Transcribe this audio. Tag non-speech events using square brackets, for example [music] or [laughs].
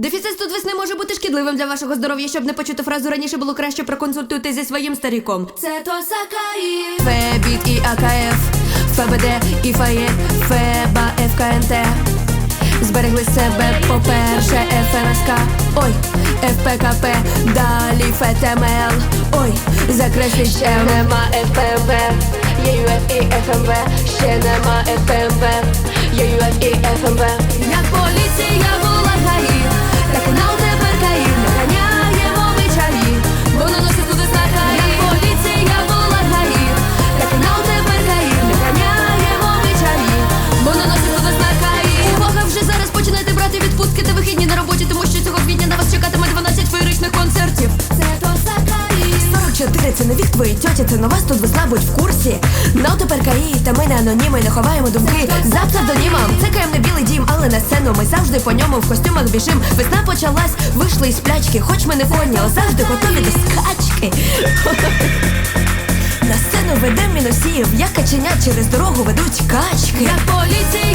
Дефіцит тут весни може бути шкідливим для вашого здоров'я, щоб не почути фразу раніше було краще проконсультуйте зі своїм старіком. Це то Сакаї. Фебіт і АКФ, ФБД і ФАЄ, ФЕБА, ФКНТ. Зберегли себе, по-перше, ФМСК, ой, ФПКП, далі ФТМЛ, ой, закресліть ще. Нема ФПМП, ЄЮФ і ФМВ, ще нема ФПМП, ЄЮФ і ФМВ. Як поліція відпустки та вихідні на роботі, тому що цього квітня на вас чекатиме 12 феєричних концертів. Це то Сакаї. 44 це не вік твоїй тьоті, це на вас тут весна будь в курсі. Ну тепер КАІ, та ми не аноніми, не ховаємо думки за псевдонімом. Це не білий дім, але на сцену ми завжди по ньому в костюмах біжим. Весна почалась, вийшли із сплячки, хоч ми не коні, але завжди готові до скачки. [laughs] На сцену ведем мінусів, як каченят через дорогу ведуть качки. Як поліція